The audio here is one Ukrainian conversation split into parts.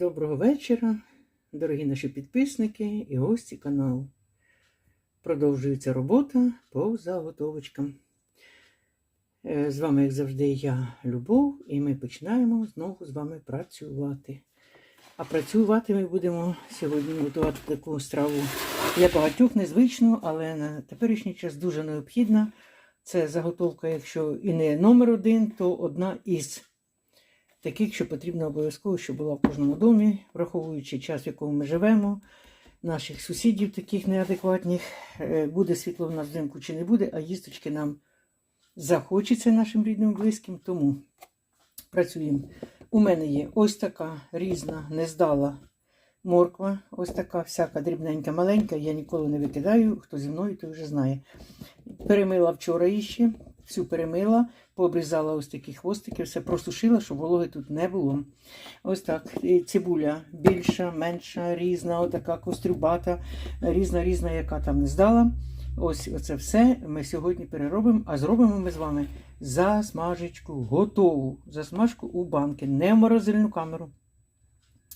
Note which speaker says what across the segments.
Speaker 1: Доброго вечора, дорогі наші підписники і гості каналу. Продовжується робота по заготовочкам. Е, З вами, як завжди, я Любов, і ми починаємо знову з вами працювати. А працювати ми будемо сьогодні готувати таку страву для багатьох незвичну, але на теперішній час дуже необхідна. Це заготовка, якщо і не номер один, то одна із таких, що потрібно обов'язково, щоб була в кожному домі, враховуючи час, в якому ми живемо, наших сусідів таких неадекватних. Е, Буде світло в нас взимку чи не буде, а їсточки нам захочеться нашим рідним близьким, тому працюємо. У мене є ось така різна, нездала морква, ось така всяка дрібненька, маленька. Я ніколи не викидаю. Хто зі мною, той вже знає. Перемила вчора іще, всю перемила, пообрізала ось такі хвостики, все просушила, щоб вологи тут не було. Ось так. Цибуля більша, менша, різна, отака кострюбата, різна, різна, яка там не здала. Ось оце все ми сьогодні переробимо, а зробимо ми з вами засмажечку, готову засмажку у банки, не в морозильну камеру.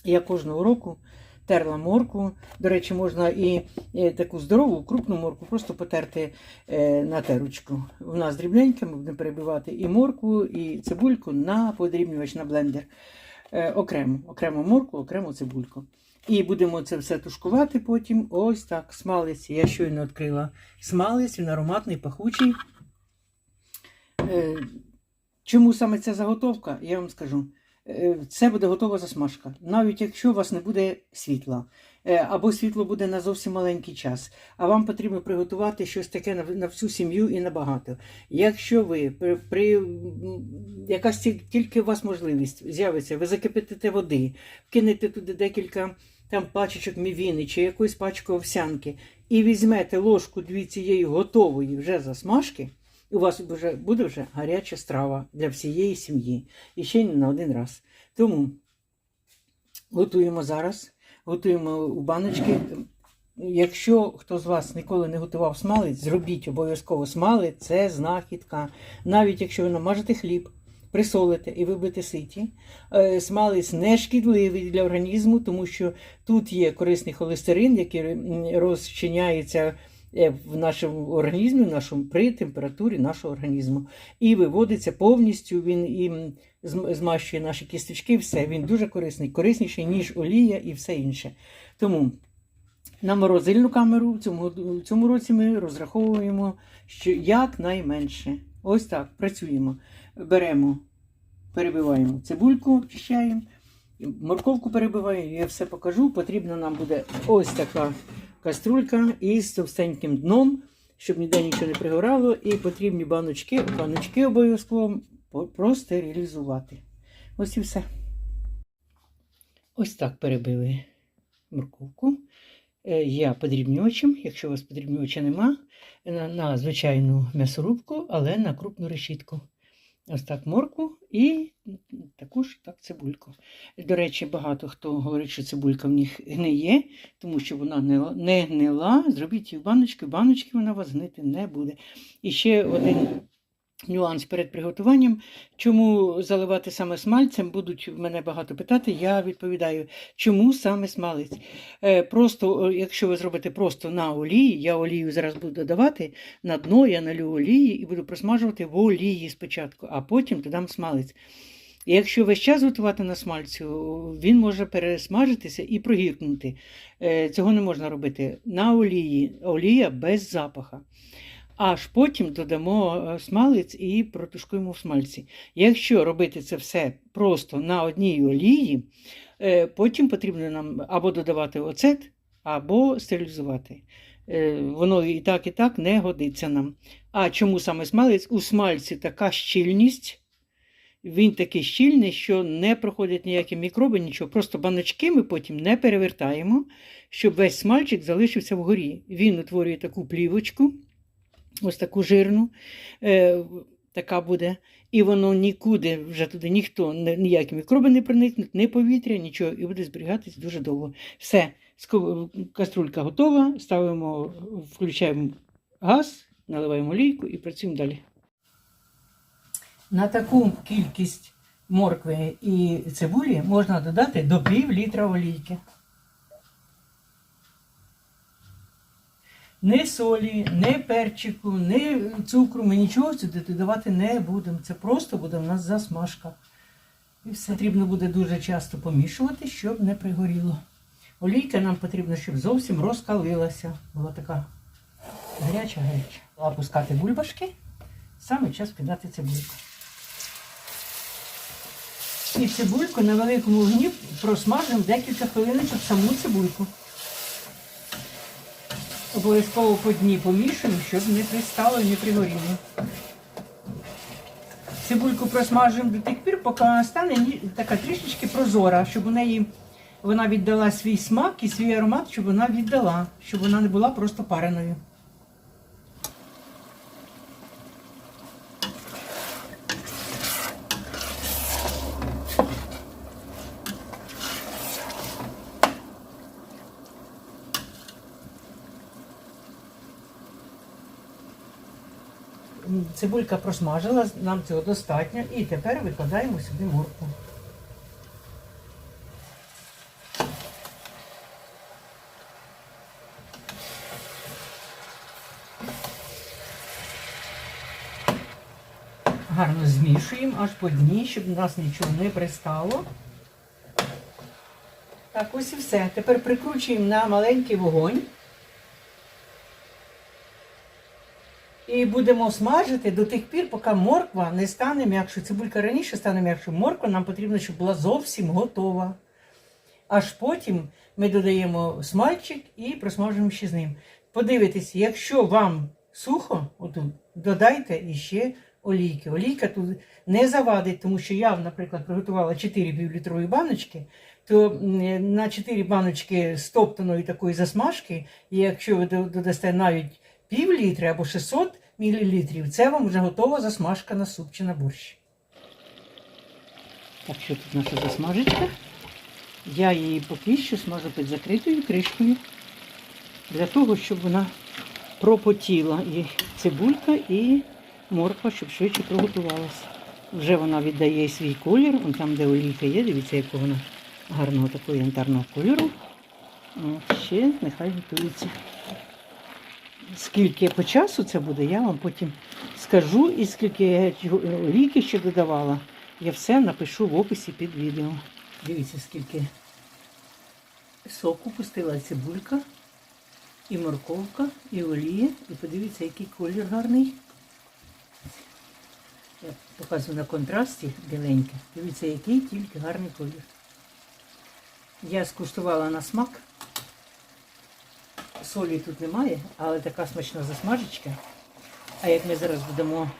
Speaker 1: Я кожного року терла морку. До речі, можна і таку здорову, крупну морку просто потерти е, на терочку. У нас дрібненька, ми будемо перебивати і морку, і цибульку на подрібнювач на блендер. Е, окремо, окремо морку, окремо цибульку. І будемо це все тушкувати потім. Ось так. Смалець. Я щойно відкрила смалець, він ароматний, пахучий. Е, Чому саме ця заготовка? Я вам скажу. Це буде готова засмажка. Навіть якщо у вас не буде світла, е, або світло буде на зовсім маленький час, а вам потрібно приготувати щось таке на, всю сім'ю і на багато. Якщо ви при, при якась тільки у вас можливість з'явиться, ви закипятите води, вкинете туди декілька там пачечок мівіни чи якоїсь пачку овсянки, і візьмете ложку дві цієї готової вже засмажки. У вас вже буде вже гаряча страва для всієї сім'ї. І ще не на один раз. Тому готуємо зараз, готуємо у баночки. Якщо хто з вас ніколи не готував смалець, зробіть обов'язково смалець, це знахідка. Навіть якщо ви намажете хліб, присолите і ви будете ситі. Е, Смалець не шкідливий для організму, тому що тут є корисний холестерин, який розчиняється в нашому організмі, в нашому, при температурі нашого організму. І виводиться повністю, він і змащує наші кісточки, все. Він дуже корисний, корисніший, ніж олія і все інше. Тому на морозильну камеру в цьому, в цьому році ми розраховуємо, що якнайменше. Ось так працюємо. Беремо, перебиваємо цибульку, очищаємо, морковку перебиваємо, я все покажу. Потрібна нам буде ось така каструлька із товстеньким дном, щоб ніде нічого не пригорало. І потрібні баночки, баночки обов'язково простерилізувати. Ось і все. Ось так перебили морковку. Е, Я подрібнювачем, якщо у вас подрібнювача нема, на, на звичайну м'ясорубку, але на крупну решітку. Ось так морку і таку ж так цибульку. До речі, багато хто говорить, що цибулька в них гниє, тому що вона не, гнила. Зробіть її в баночки, в баночки вона вас гнити не буде. І ще один нюанс перед приготуванням. Чому заливати саме смальцем? Будуть мене багато питати. Я відповідаю, чому саме смалець. Е, Просто, якщо ви зробите просто на олії, я олію зараз буду додавати, на дно я налю олії і буду просмажувати в олії спочатку, а потім додам смалець. І якщо весь час готувати на смальцю, він може пересмажитися і прогіркнути. Е, Цього не можна робити на олії. Олія без запаха. Аж потім додамо е, смалець і протушкуємо в смальці. Якщо робити це все просто на одній олії, е, потім потрібно нам або додавати оцет, або стерилізувати. Е, Воно і так, і так не годиться нам. А чому саме смалець? У смальці така щільність. Він такий щільний, що не проходять ніякі мікроби, нічого. Просто баночки ми потім не перевертаємо, щоб весь смальчик залишився вгорі. Він утворює таку плівочку, ось таку жирну, е, така буде. І воно нікуди вже туди ніхто, ніякі мікроби не проникнуть, ні повітря, нічого, і буде зберігатись дуже довго. Все, каструлька готова, ставимо, включаємо газ, наливаємо олійку і працюємо далі. На таку кількість моркви і цибулі можна додати до пів літра олійки. Не солі, не перчику, не цукру, ми нічого сюди додавати не будемо. Це просто буде в нас засмажка. І все потрібно буде дуже часто помішувати, щоб не пригоріло. Олійка нам потрібно, щоб зовсім розкалилася. Була така гаряча гаряча. Опускати бульбашки, саме час кидати цибульку. І цибульку на великому вогні просмажимо декілька хвилиночок саму цибульку. Обов'язково по дні помішуємо, щоб не пристало і не пригоріло. Цибульку просмажуємо до тих пір, поки вона стане така трішечки прозора, щоб у неї вона віддала свій смак і свій аромат, щоб вона віддала, щоб вона не була просто пареною. Цибулька просмажилась, нам цього достатньо. І тепер викладаємо сюди моркву. Гарно змішуємо аж по дні, щоб у нас нічого не пристало. Так, ось і все. Тепер прикручуємо на маленький вогонь. І будемо смажити до тих пір, поки морква не стане м'якшою. Цибулька раніше стане м'якшою. Морква нам потрібно, щоб була зовсім готова. Аж потім ми додаємо смальчик і просмажуємо ще з ним. Подивитись, якщо вам сухо, отут, додайте іще олійки. Олійка тут не завадить, тому що я, наприклад, приготувала 4 півлітрові баночки, то на 4 баночки стоптаної такої засмажки, і якщо ви до- додасте навіть пів літри або 600 мл, це вам вже готова засмажка на суп чи на борщ. Так, що тут наша засмажечка? Я її поки що смажу під закритою кришкою, для того, щоб вона пропотіла і цибулька, і морква, щоб швидше приготувалася. Вже вона віддає свій колір, он там, де олійка є, дивіться, якого вона гарного такого янтарного кольору. Ще нехай готується. Скільки по часу це буде, я вам потім скажу, і скільки я олійки ще додавала. Я все напишу в описі під відео. Дивіться, скільки соку пустила цибулька, і морковка, і олія. І подивіться, який колір гарний. Я показую на контрасті біленький. Дивіться, який тільки гарний колір. Я скуштувала на смак. Солі тут немає, але така смачна засмажечка. А як ми зараз додамо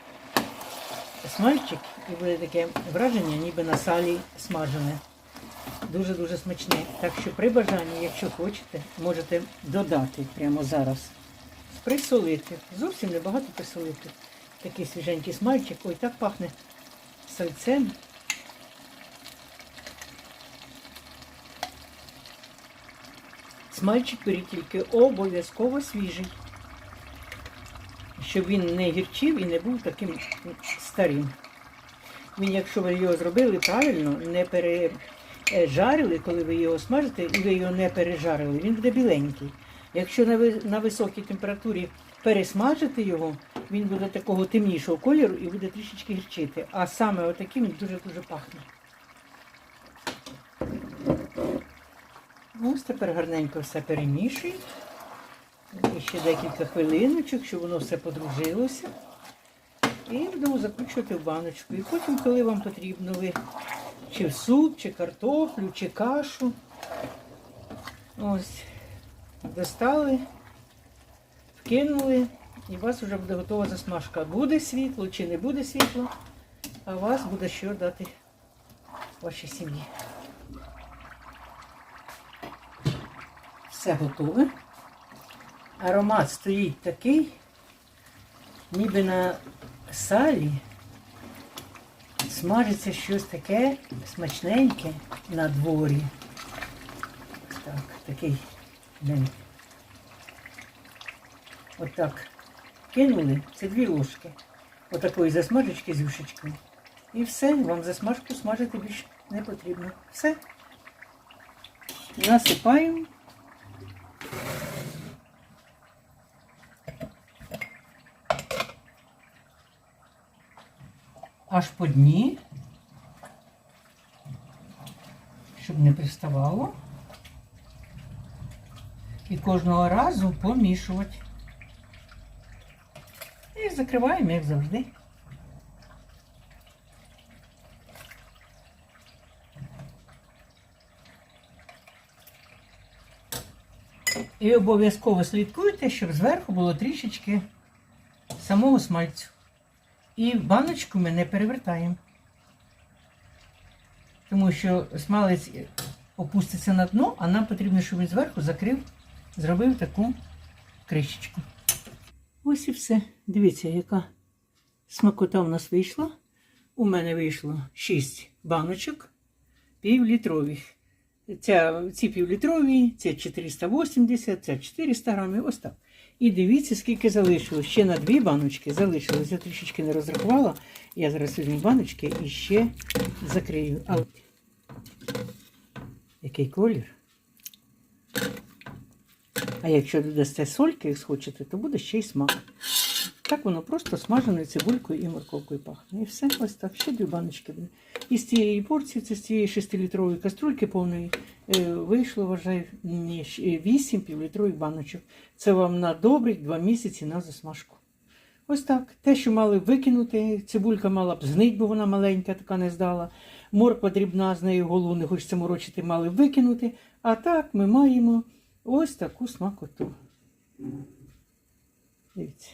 Speaker 1: смальчик, і буде таке враження, ніби на салі смажене. Дуже-дуже смачне. Так що при бажанні, якщо хочете, можете додати прямо зараз. Присолити. Зовсім небагато присолити. Такий свіженький смальчик. Ой, так пахне сальцем. Смальчик беріть тільки обов'язково свіжий. Щоб він не гірчив і не був таким старим. Він, якщо ви його зробили правильно, не пережарили, коли ви його смажите, і ви його не пережарили, він буде біленький. Якщо на, високій температурі пересмажити його, він буде такого темнішого кольору і буде трішечки гірчити. А саме отаким він дуже-дуже пахне. Ось тепер гарненько все перемішуємо. І ще декілька хвилиночок, щоб воно все подружилося. І будемо закручувати в баночку. І потім, коли вам потрібно, ви чи в суп, чи картоплю, чи кашу. Ось, достали, вкинули, і у вас вже буде готова засмажка. Буде світло чи не буде світло, а вас буде що дати вашій сім'ї. Все готове. Аромат стоїть такий, ніби на салі смажиться щось таке смачненьке на дворі. Так, такий день. Отак кинули, це дві ложки. Отакої засмажечки з юшечкою. І все, вам засмажку смажити більше не потрібно. Все. Насипаємо. Аж по дні, щоб не приставало. І кожного разу помішувати. І закриваємо, як завжди. І обов'язково слідкуйте, щоб зверху було трішечки самого смальцю. І баночку ми не перевертаємо. Тому що смалець опуститься на дно, а нам потрібно, щоб він зверху закрив, зробив таку кришечку. Ось і все. Дивіться, яка смакота в нас вийшла. У мене вийшло 6 баночок півлітрових. Ці півлітрові, це 480, це 400 грамів, ось так. І дивіться, скільки залишилось. Ще на дві баночки залишилось. Я трішечки не розрахувала. Я зараз візьму баночки і ще закрию. А який колір. А якщо додасте сольки, як схочете, то буде ще й смак. Так воно просто смаженою цибулькою і морковкою пахне. І все, ось так, ще дві баночки. І з цієї порції, це з цієї 6-літрової каструльки повної, вийшло, вважаю, ні, щ- 8 півлітрових баночок. Це вам на добрих 2 місяці на засмажку. Ось так. Те, що мали викинути, цибулька мала б знить, бо вона маленька, така не здала. Морква дрібна, з нею голову не хочеться морочити, мали викинути. А так ми маємо ось таку смакоту. Дивіться.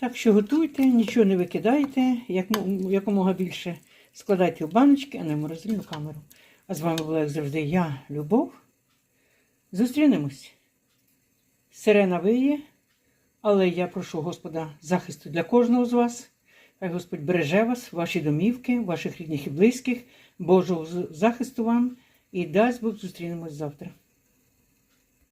Speaker 1: Так що готуйте, нічого не викидайте, як, якомога більше складайте в баночки, а не в морозильну камеру. А з вами була, як завжди, я, Любов. Зустрінемось. Сирена виє, але я прошу Господа захисту для кожного з вас. Хай Господь береже вас, ваші домівки, ваших рідних і близьких, Божого захисту вам і дасть Бог зустрінемось завтра.